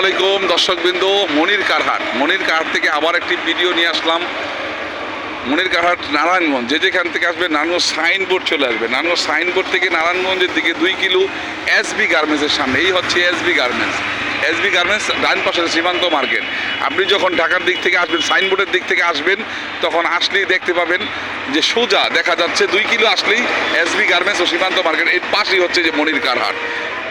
আলাইকুম, দর্শকবৃন্দ, মনির কারহাট। মনির কারহাট থেকে আবার একটি ভিডিও নিয়ে আসলাম। মনির কারহাট, নারায়ণগঞ্জ। যে যেখান থেকে আসবে, নারায়ণগঞ্জ সাইনবোর্ড চলে আসবে। নারায়ণগঞ্জ সাইনবোর্ড থেকে নারায়ণগঞ্জের দিকে দুই কিলো এসবি গার্মেন্টসের সামনে। এই হচ্ছে এসবি গার্মেন্টস এসবি গার্মেন্টস ডান পাশে সীমান্ত মার্কেট। আপনি যখন ঢাকার দিক থেকে আসবেন, সাইনবোর্ডের দিক থেকে আসবেন, তখন আসলেই দেখতে পাবেন যে সোজা দেখা যাচ্ছে দুই কিলো আসলেই এসবি গার্মেন্টস ও সীমান্ত মার্কেট। এর পাশেই হচ্ছে যে মনির কারহাট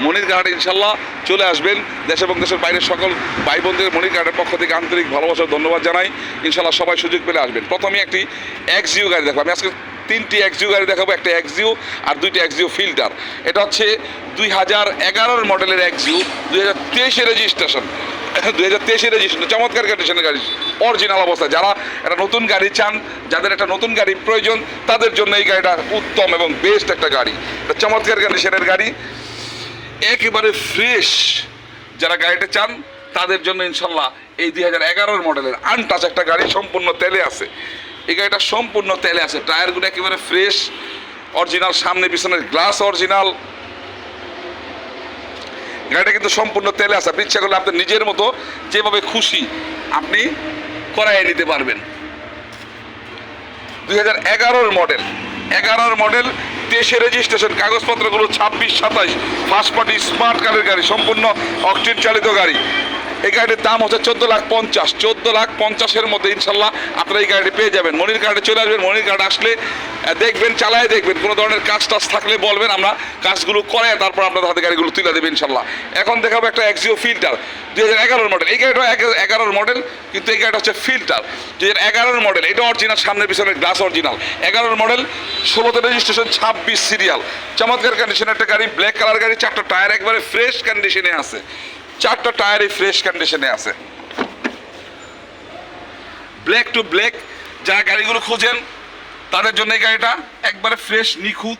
মনির ঘাটে ইনশাল্লাহ চলে আসবেন। দেশ এবং দেশের বাইরের সকল ভাই বোনদের মনির ঘাটের পক্ষ থেকে আন্তরিক ভালোবাসার ধন্যবাদ জানাই। ইনশাল্লাহ সবাই সুযোগ পেলে আসবেন। প্রথমে একটি এক্সিও গাড়ি দেখাবো আমি আজকে তিনটি এক্সিও গাড়ি দেখাবো, একটা এক্সিও আর দুইটি এক্সিও ফিল্টার এটা হচ্ছে দুই হাজার এগারোর মডেলের এক্সিও দুই হাজার তেইশে রেজিস্ট্রেশন দুই হাজার তেইশে রেজিস্ট্রেশন চমৎকার কন্ডিশনের গাড়ি অরিজিনাল অবস্থায় যারা একটা নতুন গাড়ি চান, যাদের একটা নতুন গাড়ি প্রয়োজন, তাদের জন্য এই গাড়িটা উত্তম এবং বেস্ট একটা গাড়ি। এটা চমৎকার কন্ডিশনের গাড়ি। একেবারে ফ্রেশ যারা গাড়িটা চান, তাদের জন্য ইনশাল্লাহ এই দুই হাজার এগারোর মডেলের আনটাচ একটা গাড়ি সম্পূর্ণ তেলে আছে। এই গাড়িটা সম্পূর্ণ তেলে আছে। টায়ারগুলো একেবারে ফ্রেশ অরিজিনাল সামনে পিছনের গ্লাস অরিজিনাল গাড়িটা কিন্তু সম্পূর্ণ তেলে আছে। আপনি ইচ্ছা করলে আপনার নিজের মতো যেভাবে খুশি আপনি করাই নিতে পারবেন। দুই হাজার এগারোর মডেল এগারোর মডেল দেশে রেজিস্ট্রেশন কাগজপত্রগুলো ছাব্বিশ সাতাইশ ফার্স্ট পার্টি স্মার্ট কারের গাড়ি, সম্পূর্ণ অকটেন চালিত গাড়ি। এই গাড়ির দাম হচ্ছে চোদ্দ লাখ পঞ্চাশ। চোদ্দ লাখ পঞ্চাশের মধ্যে ইনশাল্লাহ আপনারা এই গাড়িটি পেয়ে যাবেন। মনির কার্ডে চলে আসবেন। মনির কার্ড আসলে দেখবেন, চালায় দেখবেন। কোনো ধরনের কাজ টাজ থাকলে বলবেন আমরা কাজগুলো করে তারপর আপনাদের হাতে গাড়িগুলো তুলে দেবেন ইনশাল্লাহ। এখন দেখাবো একটা এক্সিও ফিল্টার দুই হাজার এগারোর মডেল এই গাড়িটা এগারোর মডেল কিন্তু এই গাড়িটা হচ্ছে ফিল্টার দুই হাজার এগারোর মডেল এটা অরিজিনাল সামনের পিছনের গ্লাস অরিজিনাল এগারোর মডেল ষোলোতে রেজিস্ট্রেশন ছাব্বিশ সিরিয়াল চমৎকার কন্ডিশনের একটা গাড়ি ব্ল্যাক কালার গাড়ি, চারটা টায়ার একবারে ফ্রেশ কন্ডিশনে আছে। চারটা টায়ারই ফ্রেশ কন্ডিশনে আছে। ব্ল্যাক টু ব্ল্যাক যারা গাড়িগুলো খুঁজেন, তাদের জন্য এই গাড়িটা একবারে ফ্রেশ নিখুঁত।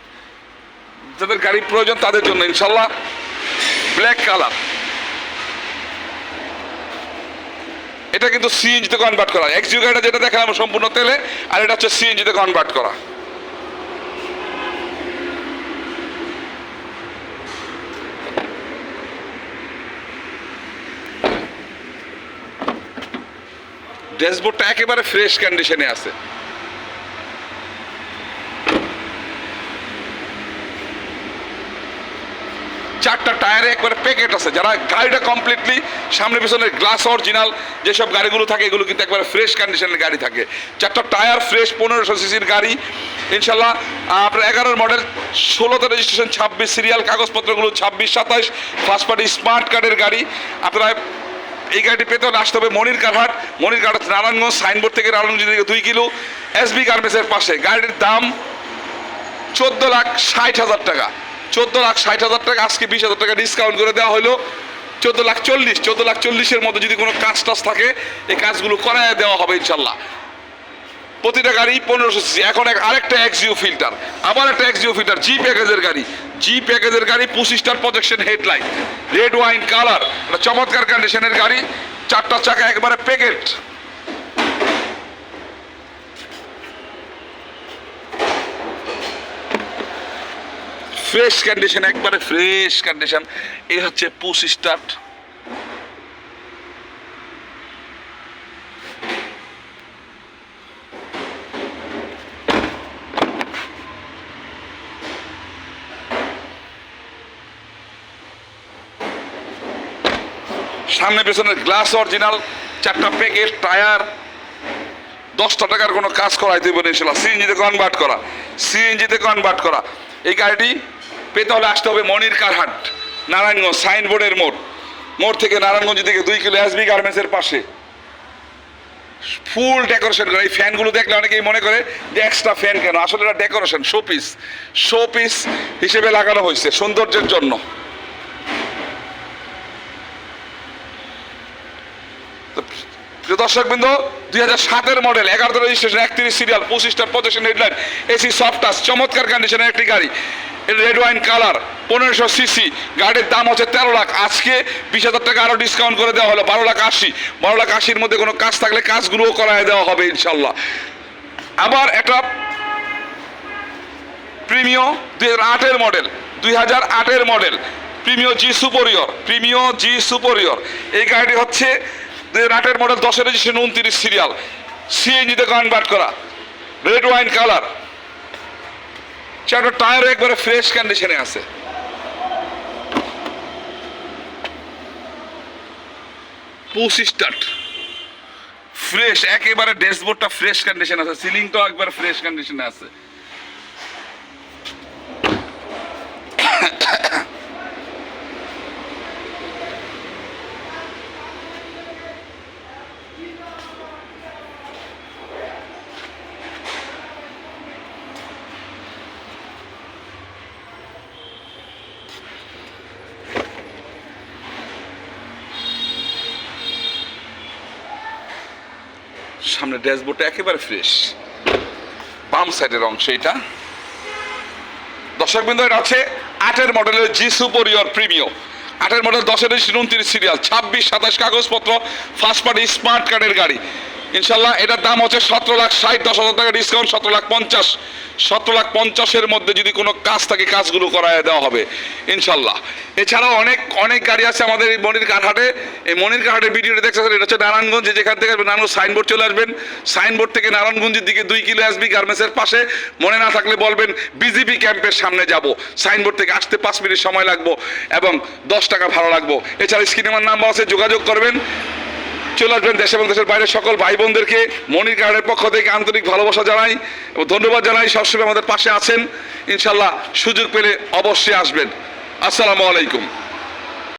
যাদের গাড়ি প্রয়োজন, তাদের জন্য ইনশাল্লাহ ব্ল্যাক কালার এটা কিন্তু সিএনজিতে কনভার্ট করা। এক্সিউ গাড়িটা যেটা দেখালাম, সম্পূর্ণ তেলে, আর এটা হচ্ছে সিএনজিতে কনভার্ট করা। ড্যাশবোর্ডটা একেবারে ফ্রেশ কন্ডিশনে আছে। চারটা টায়ারে একবারে প্যাকেট আছে। যারা গাড়িটা কমপ্লিটলি সামনে পিছনের গ্লাস অরিজিনাল যেসব গাড়িগুলো থাকে, এগুলো কিন্তু একবারে ফ্রেশ কন্ডিশনের গাড়ি থাকে। চারটা টায়ার ফ্রেশ পনেরোশো সিসির গাড়ি। ইনশাল্লাহ আপনার এগারোর মডেল ষোলোতে রেজিস্ট্রেশন ছাব্বিশ সিরিয়াল কাগজপত্রগুলো, ছাব্বিশ, সাতাশ ফার্স্ট পার্টি স্মার্ট কার্ডের গাড়ি। আপনারা এই গাড়িটি পেতে হলে আসতে হবে মনির কারহাট মনির কারহাট নারায়ণগঞ্জ, সাইনবোর্ড থেকে নারায়ণগঞ্জ থেকে দুই কিলো। এসবি গার্মেন্টসের পাশে। গাড়ির দাম চোদ্দ লাখ ষাট হাজার টাকা। চোদ্দ লাখ ষাট হাজার টাকা, আজকে বিশ হাজার টাকা ডিসকাউন্ট করে দেওয়া হলো। চোদ্দ লাখ চল্লিশ, চোদ্দ লাখ চল্লিশের মতো যদি কোনো কাজ টাজ থাকে, এই কাজগুলো করায় দেওয়া হবে ইনশাল্লাহ। প্রতিটা গাড়ি পনেরোশো সিসি এখন এক আরেকটা এক্সিও ফিল্টার আবার একটা এক্সিও ফিল্টার জি প্যাকেজের গাড়ি। জি প্যাকেজের গাড়ি পঁচিশটার projection headlight red wine colour চমৎকার কন্ডিশনের গাড়ি, চারটা চাকা, একবারে প্যাকেট ফ্রেশ কন্ডিশন একবারে ফ্রেশ কন্ডিশন এই হচ্ছে পুশ স্টার্ট সামনে পেছনের গ্লাস অরিজিনাল, চারটা প্যাকেট, টায়ার, দশটা টাকার কোনো কাজ করাইতে হবে ইনশাল্লাহ। সিএনজিতে কনভার্ট করা, সিএনজিতে কনভার্ট করা। এই গাড়িটি পেতে হলে আসতে হবে মনির কারহাট, নারায়ণগঞ্জ, সাইনবোর্ডের মোড়। মোড় থেকে নারায়ণগঞ্জ থেকে দুই কিলো এসবি গার্মেন্টসের পাশে। ফুল ডেকোরেশন করে এই ফ্যানগুলো দেখলে অনেকেই মনে করে যে এক্সট্রা ফ্যান কেন? আসলে এটা ডেকোরেশন শোপিস শোপিস হিসেবে লাগানো হয়েছে সৌন্দর্যের জন্য। প্রিয় দর্শকবৃন্দ, দুই হাজার সাতের মডেল এগারোতে রেজিস্ট্রেশন একত্রিশ serial পঁচিশটার position headline AC soft touch চমৎকার কন্ডিশনের একটি গাড়ি। রেড ওয়াইন কালার পনেরোশো সিসি গাড়ির দাম হচ্ছে তেরো লাখ। আজকে বিশ হাজার টাকা আরও ডিসকাউন্ট করে দেওয়া হলো, বারো লাখ আশি। বারো লাখ আশির মধ্যে কোনো কাজ থাকলে কাজগুলোও করায় দেওয়া হবে, ইনশাল্লাহ। আবার একটা প্রিমিয়ো দুই হাজার আটের মডেল দুই হাজার আটের model Premio G superior Premio G superior এই গাড়িটি হচ্ছে আটের মডেল দশের রেজিস্ট্রেশন উনত্রিশ সিরিয়াল সিএনজিতে কনভার্ট করা রেড ওয়াইন কালার চারটা টায়ারও একবারে ফ্রেশ কন্ডিশনে আছে। পুশ স্টার্ট ফ্রেশ একেবারে ড্যাশবোর্ডটা ফ্রেশ কন্ডিশন আছে। সিলিংটাও একবার ফ্রেশ কন্ডিশনে আছে। সামনে ড্যাশবোর্ডটা একেবারে ফ্রেশ বাম সাইডের অংশ এটা। দর্শক বিন্দু আছে আটের মডেলের জি সুপরিয়র প্রিমিও আটের মডেল দশের উনত্রিশ সিরিয়াল ছাব্বিশ, সাতাশ কাগজপত্র ফার্স্ট পার্টি স্মার্ট কার্ডের গাড়ি। ইনশাল্লাহ এটার দাম হচ্ছে সতেরো লাখ ষাট দশ হাজার টাকা ডিসকাউন্ট সতেরো লাখ পঞ্চাশ। সতেরো লাখ পঞ্চাশের মধ্যে যদি কোনো কাজ থাকে, কাজগুলো করায় দেওয়া হবে, ইনশাল্লাহ। এছাড়াও অনেক অনেক গাড়ি আছে আমাদের এই মনির কারহাটে এই মনির কারহাটের ভিডিওটা দেখছেন এটা হচ্ছে নারায়ণগঞ্জ যেখান থেকে আসবেন, নারায়ণগঞ্জ সাইনবোর্ড চলে আসবেন। সাইনবোর্ড থেকে নারায়ণগঞ্জের দিকে দুই কিলো আসবি গার্মেন্টসের পাশে। মনে না থাকলে বলবেন বিজিবি ক্যাম্পের সামনে যাব। সাইনবোর্ড থেকে আসতে পাঁচ মিনিট সময় লাগবো এবং দশ টাকা ভাড়া লাগবো। এছাড়া স্ক্রিনে আমার নাম্বার আছে, যোগাযোগ করবেন। চলে আসবেন দেশ এবং দেশের বাইরে সকল ভাই বোনদেরকে মনির কার্ডের পক্ষ থেকে আন্তরিক ভালোবাসা জানাই এবং ধন্যবাদ জানাই। সবসময় আমাদের পাশে আছেন। ইনশাল্লাহ সুযোগ পেলে অবশ্যই আসবেন। আসসালামু আলাইকুম।